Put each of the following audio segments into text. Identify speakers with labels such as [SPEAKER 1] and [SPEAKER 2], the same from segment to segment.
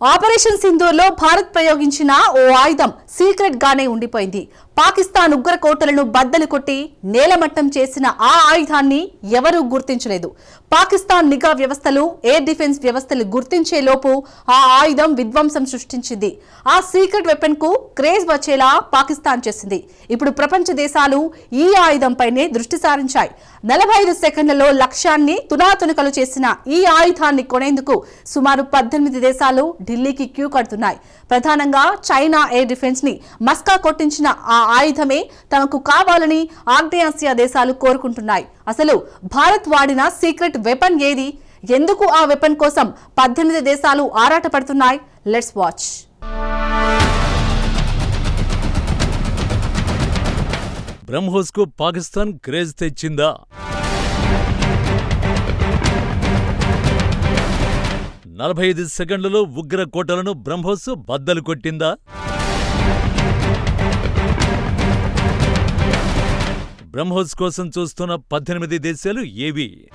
[SPEAKER 1] Operation సింధూర్లో Bharat ప్రయోగించిన ఓ ఆయుధం secret గానే ఉండిపోయింది. పాకిస్తాన్ ఉగ్రకోటలను బద్దలు కొట్టి నేలమట్టం చేసిన ఆ ఆయుధాన్ని ఎవరూ గుర్తించలేదు. పాకిస్తాన్ నిఘా వ్యవస్థలు ఎయిర్ డిఫెన్స్ వ్యవస్థలు గుర్తించే లోపు ఆ ఆయుధం విధ్వంసం సృష్టించింది. ఆ సీక్రెట్ వెపన్కు క్రేజ్ వచ్చేలా పాకిస్తాన్ చేసింది. ఇప్పుడు ప్రపంచ దేశాలు ఈ ఆయుధంపైనే దృష్టి సారించాయి. నలభై ఐదు సెకండ్లలో లక్ష్యాన్ని తునాతునకలు చేసిన ఈ ఆయుధాన్ని కొనేందుకు సుమారు పద్దెనిమిది దేశాలు ఢిల్లీకి క్యూ కడుతున్నాయి. ప్రధానంగా చైనా ఎయిర్ డిఫెన్స్ని మస్కా కొట్టించిన ఆ ఆయుధమే తమకు కావాలని ఆగ్నేయాసియా దేశాలు కోరుకుంటున్నాయి. అసలు భారత్ వాడిన సీక్రెట్ వెపన్ ఏది? ఎందుకు ఆ వెపన్ కోసం పద్దెనిమిది దేశాలు ఆరాటపడుతున్నాయి లెట్స్ వాచ్.
[SPEAKER 2] బ్రహ్మోస్కు పాకిస్తాన్ క్రేజ్ తెచ్చిందా? నలభై ఐదు సెకండ్లలో ఉగ్ర కోటలను బ్రహ్మోస్ బద్దలు కొట్టిందా? బ్రహ్మోస్ కోసం చూస్తున్న పద్దెనిమిది దేశాలు ఏవి?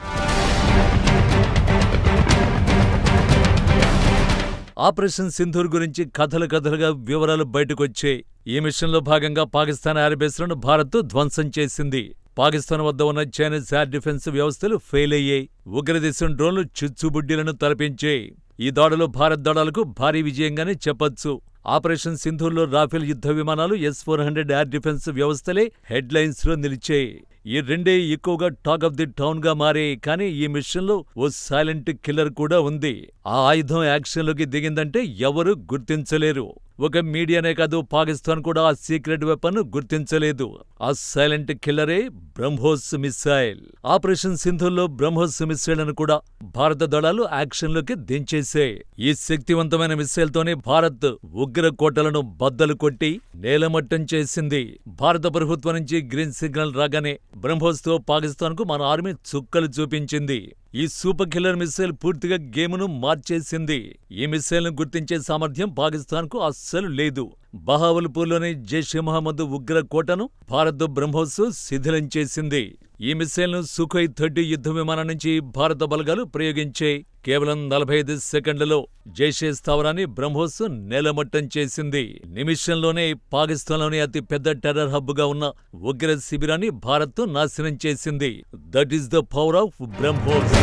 [SPEAKER 2] ఆపరేషన్ సింధూర్ గురించి కథలు కథలుగా వివరాలు బయటకొచ్చాయి ఈ మిషన్లో భాగంగా పాకిస్తాన్ ఎయిర్బేస్లను భారత్ ధ్వంసం చేసింది. పాకిస్తాన్ వద్ద ఉన్న చైనీస్ ఎయిర్ డిఫెన్స్ వ్యవస్థలు ఫెయిల్ అయ్యాయి. ఉగ్రదేశం డ్రోన్లు చిచ్చుబుడ్డీలను తలపించాయి. ఈ దాడులు భారత్ దళాలకు భారీ విజయంగానే చెప్పొచ్చు. ఆపరేషన్ సింధూర్లో రాఫెల్ యుద్ధ విమానాలు S four hundred air defence వ్యవస్థలే హెడ్లైన్స్లో నిలిచాయి. ఈ రెండే ఎక్కువగా టాక్ ఆఫ్ ది టౌన్గా మారాయి కానీ ఈ మిషన్లో ఓ సైలెంట్ కిల్లర్ కూడా ఉంది. ఆ ఆయుధం యాక్షన్లోకి దిగిందంటే ఎవరూ గుర్తించలేరు. ఒక మీడియానే కాదు పాకిస్తాన్ కూడా ఆ సీక్రెట్ వెపన్ గుర్తించలేదు. ఆ సైలెంట్ కిల్లరే బ్రహ్మోస్ మిసైల్ ఆపరేషన్ సింధుల్లో బ్రహ్మోస్ మిసైల్ను కూడా భారత దళాలు యాక్షన్లోకి దించేశాయి. ఈ శక్తివంతమైన మిసైల్ తోనే భారత్ ఉగ్ర కోటలను బద్దలు కొట్టి నేలమట్టం చేసింది. భారత ప్రభుత్వం నుంచి గ్రీన్ సిగ్నల్ రాగానే బ్రహ్మోస్తో పాకిస్తాన్కు మన ఆర్మీ చుక్కలు చూపించింది. ఈ సూపర్ కిల్లర్ మిస్సైల్ పూర్తిగా గేమును మార్చేసింది. ఈ మిస్సైల్ను గుర్తించే సామర్థ్యం పాకిస్తాన్కు అస్సలు లేదు. బహావల్పూర్లోని జైషే మహమ్మద్ ఉగ్ర కోటను భారత్ బ్రహ్మోస్ శిథిలం చేసింది. ఈ మిస్సైల్ను సుఖై సుఖోయ్ థర్టీ యుద్ధ విమానం నుంచి భారత బలగాలు ప్రయోగించే కేవలం నలభై ఐదు సెకండ్లలో జైషే స్థావరాన్ని బ్రహ్మోస్ నేలమట్టం చేసింది. నిమిషంలోనే పాకిస్తాన్లోని అతి పెద్ద టెర్రర్ హబ్గా ఉన్న ఉగ్ర శిబిరాన్ని భారత్ నాశనం చేసింది. That is the power of BrahMos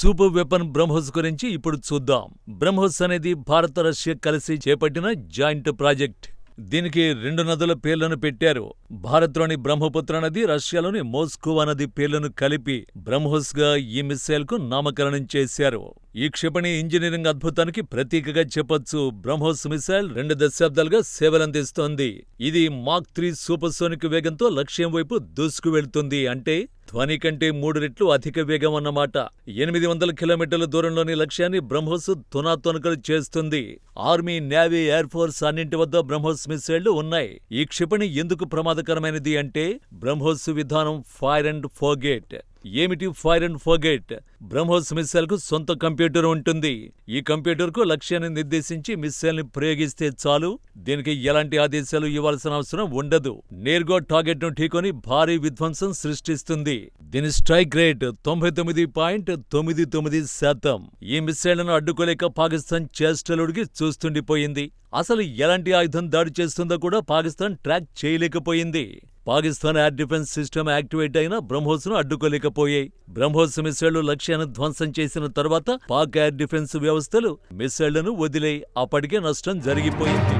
[SPEAKER 2] super weapon BrahMos గురించి ఇప్పుడు చూద్దాం. బ్రహ్మోస్ అనేది భారత రష్యా కలిసి చేపట్టిన జాయింట్ ప్రాజెక్ట్. దీనికి రెండు నదుల పేర్లను పెట్టారు. భారత్లోని బ్రహ్మపుత్ర నది రష్యాలోని మోస్కోవా నది పేర్లను కలిపి బ్రహ్మోస్గా ఈ మిసైల్కు నామకరణం చేశారు. ఈ క్షిపణి ఇంజనీరింగ్ అద్భుతానికి ప్రతీకగా చెప్పొచ్చు. బ్రహ్మోస్ మిసైల్ రెండు దశాబ్దాలుగా సేవలందిస్తోంది. ఇది మాక్ త్రీ సూపర్సోనిక్ వేగంతో లక్ష్యం వైపు దూసుకు వెళ్తుంది అంటే ధ్వని కంటే మూడు రెట్లు అధిక వేగం అన్నమాట. ఎనిమిది వందల కిలోమీటర్ల దూరంలోని లక్ష్యాన్ని బ్రహ్మోస్ తునాతునకలు చేస్తుంది. ఆర్మీ నేవీ ఎయిర్ ఫోర్స్ అన్నింటి వద్ద బ్రహ్మోస్ మిసైళ్ళు ఉన్నాయి. ఈ క్షిపణి ఎందుకు ప్రమాదకరమైనది అంటే బ్రహ్మోస్ విధానం ఫైర్ అండ్ ఫోగేట్. ఏమిటి ఫైర్ అండ్ ఫర్గెట్ బ్రహ్మోస్ మిస్సైల్కు సొంత కంప్యూటర్ ఉంటుంది. ఈ కంప్యూటర్కు లక్ష్యాన్ని నిర్దేశించి మిస్సైల్ని ప్రయోగిస్తే చాలు. దీనికి ఎలాంటి ఆదేశాలు ఇవ్వాల్సిన అవసరం ఉండదు. నేర్గో టార్గెట్ను ఢీకొని భారీ విధ్వంసం సృష్టిస్తుంది. దీని స్ట్రైక్ రేట్ తొంభై తొమ్మిది పాయింట్ తొమ్మిది తొమ్మిది శాతం. ఈ మిస్సైళ్ళను అడ్డుకోలేక పాకిస్తాన్ చేష్టలుడికి చూస్తుండిపోయింది. అసలు ఎలాంటి ఆయుధం దాడి చేస్తుందో కూడా పాకిస్తాన్ ట్రాక్ చేయలేకపోయింది. Pakistan air defence system activate అయిన బ్రహ్మోస్ను అడ్డుకోలేకపోయాయి. బ్రహ్మోస్ మిస్సైళ్ళు లక్ష్యాన్ని ధ్వంసం చేసిన తర్వాత పాక్ ఎయిర్ డిఫెన్స్ వ్యవస్థలు మిస్సైళ్ళను వదిలే అప్పటికే నష్టం జరిగిపోయింది.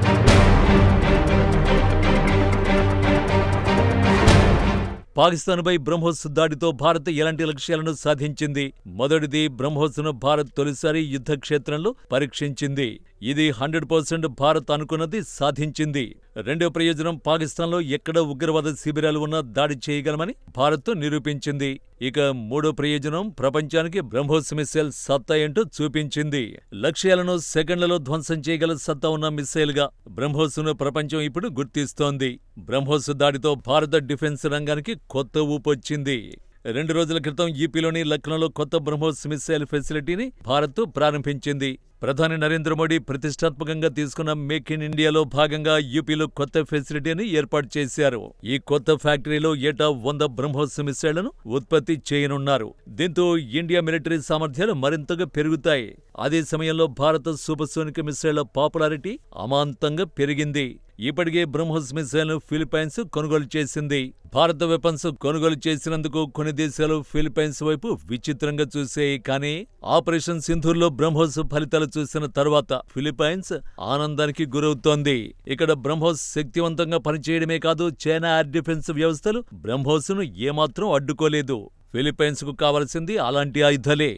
[SPEAKER 2] పాకిస్తాన్పై బ్రహ్మోస్ దాడితో భారత్ ఎలాంటి లక్ష్యాలను సాధించింది? మొదటిది బ్రహ్మోస్ను భారత్ తొలిసారి యుద్ధ క్షేత్రంలో పరీక్షించింది. ఇది హండ్రెడ్ పర్సెంట్ భారత్ అనుకున్నది సాధించింది. రెండో ప్రయోజనం పాకిస్తాన్లో ఎక్కడ ఉగ్రవాద శిబిరాలు ఉన్నా దాడి చేయగలమని భారత్ నిరూపించింది. ఇక మూడో ప్రయోజనం ప్రపంచానికి బ్రహ్మోస్ మిస్సైల్ సత్తా ఏంటో చూపించింది. లక్ష్యాలను సెకండ్లలో ధ్వంసం చేయగల సత్తా ఉన్న మిస్సైల్గా బ్రహ్మోస్ను ప్రపంచం ఇప్పుడు గుర్తిస్తోంది. బ్రహ్మోస్ దాడితో భారత డిఫెన్స్ రంగానికి కొత్త ఊపొచ్చింది. రెండు రోజుల క్రితం ఈపీలోని లక్నోలో కొత్త బ్రహ్మోస్ మిసైల్ ఫెసిలిటీని భారత్ ప్రారంభించింది. ప్రధాని నరేంద్ర మోడీ ప్రతిష్టాత్మకంగా తీసుకున్న మేక్ ఇన్ ఇండియాలో భాగంగా యూపీలో కొత్త ఫెసిలిటీని ఏర్పాటు చేశారు. ఈ కొత్త ఫ్యాక్టరీలో ఏటా వంద బ్రహ్మోస్ మిసైళ్ళను ఉత్పత్తి చేయనున్నారు. దీంతో ఇండియా మిలిటరీ సామర్థ్యాలు మరింతగా పెరుగుతాయి. అదే సమయంలో భారత సూపర్సోనిక్ మిసైళ్ళ పాపులారిటీ అమాంతంగా పెరిగింది. ఇప్పటికే బ్రహ్మోస్ మిసైల్ను ఫిలిప్పైన్స్ కొనుగోలు చేసింది. భారత వెపన్స్ కొనుగోలు చేసినందుకు కొన్ని దేశాలు ఫిలిప్పైన్స్ వైపు విచిత్రంగా చూసాయి కానీ ఆపరేషన్ సింధూర్లో బ్రహ్మోస్ ఫలితాలు చూసిన తర్వాత ఫిలిప్పైన్స్ ఆనందానికి గురవుతోంది. ఇక్కడ బ్రహ్మోస్ శక్తివంతంగా పనిచేయడమే కాదు చైనా ఎయిర్ డిఫెన్స్ వ్యవస్థలు బ్రహ్మోస్ను ఏమాత్రం అడ్డుకోలేదు. ఫిలిప్పైన్స్కు కావలసింది అలాంటి ఆయుధాలే.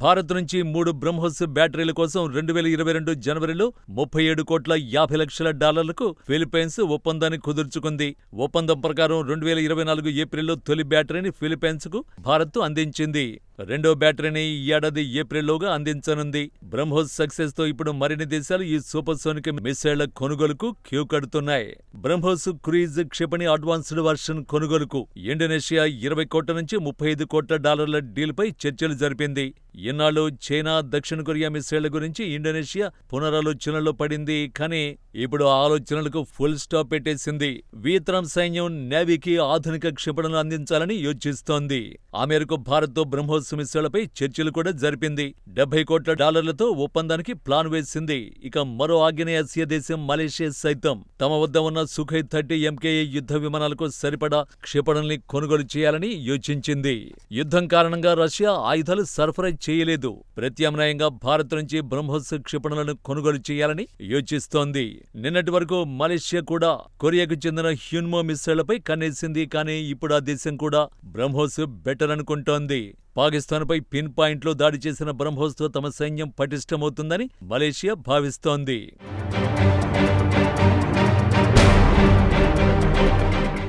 [SPEAKER 2] భారత్ నుంచి మూడు బ్రహ్మోస్ బ్యాటరీల కోసం రెండు వేల ఇరవై రెండు జనవరిలో ముప్పై ఏడు కోట్ల యాభై లక్షల డాలర్లకు ఫిలిప్పైన్స్ ఒప్పందాన్ని కుదుర్చుకుంది. ఒప్పందం ప్రకారం రెండు వేల ఇరవై నాలుగు ఏప్రిల్లో తొలి బ్యాటరీని ఫిలిప్పైన్స్కు భారత్ అందించింది. రెండో బ్యాటరీని ఈ ఏడాది ఏప్రిల్లోగా అందించనుంది. బ్రహ్మోస్ సక్సెస్తో ఇప్పుడు మరిన్ని దేశాలు ఈ సూపర్సోనిక్ మిసైళ్ళ కొనుగోలుకు క్యూ కడుతున్నాయి. బ్రహ్మోస్ క్రూయిజ్ క్షిపణి అడ్వాన్స్డ్ వర్షన్ కొనుగోలుకు ఇండోనేషియా ఇరవై కోట్ల నుంచి ముప్పై ఐదు కోట్ల డాలర్ల డీల్పై చర్చలు జరిపింది. ఇన్నాళ్ళు చైనా దక్షిణ కొరియా మిసైళ్ళ గురించి ఇండోనేషియా పునరాలోచనలో పడింది కానీ ఇప్పుడు ఆ ఆలోచనలకు ఫుల్ స్టాప్ పెట్టేసింది. వియత్నాం సైన్యం నేవీకి ఆధునిక క్షిపణులు అందించాలని యోచిస్తోంది. ఆ మేరకు భారత్తో బ్రహ్మోస్ సమస్యలపై చర్చలు కూడా జరిపింది. డెబ్బై కోట్ల డాలర్లతో ఒప్పందానికి ప్లాన్ వేసింది. ఇక మరో ఆగ్నేయాసియా దేశం మలేషియా సైతం తమ వద్ద ఉన్న సుఖై థర్టీ ఎంకేఏ యుద్ధ విమానాలకు సరిపడా క్షిపణుల్ని కొనుగోలు చేయాలని యోచించింది. యుద్ధం కారణంగా రష్యా ఆయుధాలు సరఫరా చేయలేదు. ప్రత్యామ్నాయంగా భారత్ నుంచి బ్రహ్మోస్ క్షిపణులను కొనుగోలు చేయాలని యోచిస్తోంది. నిన్నటి వరకు మలేషియా కూడా కొరియాకు చెందిన హ్యూన్మో మిస్సైళ్ళపై కన్నేసింది. కానీ ఇప్పుడు ఆ దేశం కూడా బ్రహ్మోస్ బెటర్ అనుకుంటోంది. పాకిస్తాన్పై పిన్ పాయింట్లో దాడి చేసిన బ్రహ్మోస్తో తమ సైన్యం పటిష్టమవుతుందని మలేషియా భావిస్తోంది.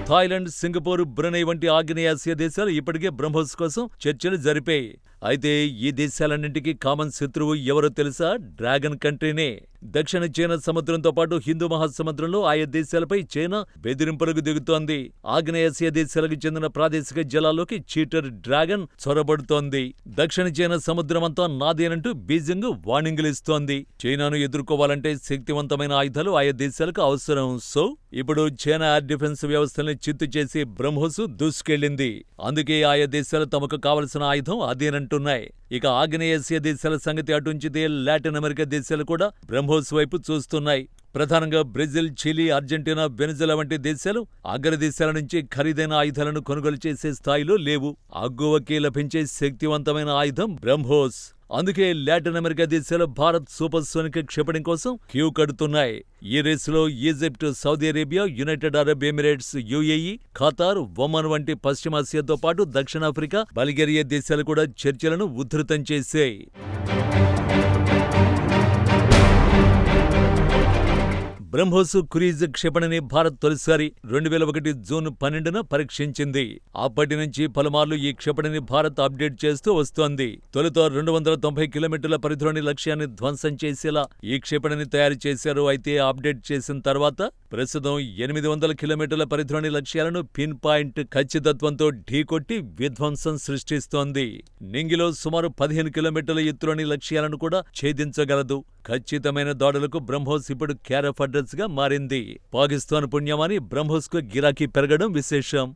[SPEAKER 2] థాయిలాండ్ సింగపూర్ బ్రునై వంటి ఆగ్నేయాసియా దేశాలు ఇప్పటికే బ్రహ్మోస్ కోసం చర్చలు జరిపాయి. అయితే ఈ దేశాలన్నింటికీ కామన్ శత్రువు ఎవరో తెలుసా? డ్రాగన్ కంట్రీనే. దక్షిణ చైనా సముద్రంతో పాటు హిందూ మహాసముద్రంలో ఆయా దేశాలపై చైనా బెదిరింపులకు దిగుతోంది. ఆగ్నేయాసియా దేశాలకు చెందిన ప్రాదేశిక జలాల్లోకి చీటర్ డ్రాగన్ చొరబడుతోంది. దక్షిణ చైనా సముద్రమంతా నాదేనంటూ బీజింగ్ వార్నింగులు ఇస్తోంది. చైనాను ఎదుర్కోవాలంటే శక్తివంతమైన ఆయుధాలు ఆయా దేశాలకు అవసరం. సో ఇప్పుడు చైనా ఎయిర్ డిఫెన్స్ వ్యవస్థల్ని చిత్తు చేసి బ్రహ్మోసు దూసుకెళ్ళింది అందుకే ఆయా దేశాలు తమకు కావలసిన ఆయుధం అంటున్నాయి. ఇక ఆగ్నేయాసియా దేశాల సంగతి అటుంచితే లాటిన్ అమెరికా దేశాలు కూడా బ్రహ్మోస్ వైపు చూస్తున్నాయి. ప్రధానంగా బ్రెజిల్ చిలీ అర్జెంటీనా వెనుజులా వంటి దేశాలు అగ్రదేశాల నుంచి ఖరీదైన ఆయుధాలను కొనుగోలు చేసే స్థాయిలో లేవు. అగ్గువకి లభించే శక్తివంతమైన ఆయుధం బ్రహ్మోస్. అందుకే లాటిన్ అమెరికా దేశాలు భారత్ సూపర్ సోనిక్ క్షిపణి కోసం క్యూ కడుతున్నాయి. ఈ రేసులో Egypt Saudi Arabia United Arab Emirates UAE Qatar Oman వంటి పశ్చిమాసియాతో పాటు దక్షిణాఫ్రికా బల్గేరియా దేశాలు కూడా చర్చలను ఉధృతం చేశాయి. బ్రహ్మోస్ క్రూయిజ్ క్షిపణిని భారత్ తొలిసారి రెండు వేల ఒకటి జూన్ పన్నెండున పరీక్షించింది. అప్పటి నుంచి పలుమార్లు ఈ క్షిపణిని భారత్ అప్డేట్ చేస్తూ వస్తోంది. తొలుత రెండు వందల తొంభై కిలోమీటర్ల పరిధిలోని లక్ష్యాన్ని ధ్వంసం చేసేలా ఈ క్షిపణిని తయారు చేశారు. అయితే అప్డేట్ చేసిన తర్వాత ప్రస్తుతం ఎనిమిది వందల కిలోమీటర్ల పరిధిలోని లక్ష్యాలను పిన్ పాయింట్ ఖచ్చితత్వంతో ఢీకొట్టి విధ్వంసం సృష్టిస్తోంది. నింగిలో సుమారు పదిహేను కిలోమీటర్ల ఎత్తులోని లక్ష్యాలను కూడా ఛేదించగలదు. ఖచ్చితమైన దాడులకు బ్రహ్మోస్ ఇప్పుడు క్యారఫ్ గా మారింది. పాకిస్తాన్ పుణ్యమాని బ్రహ్మోస్కు గిరాకీ పెరగడం విశేషం.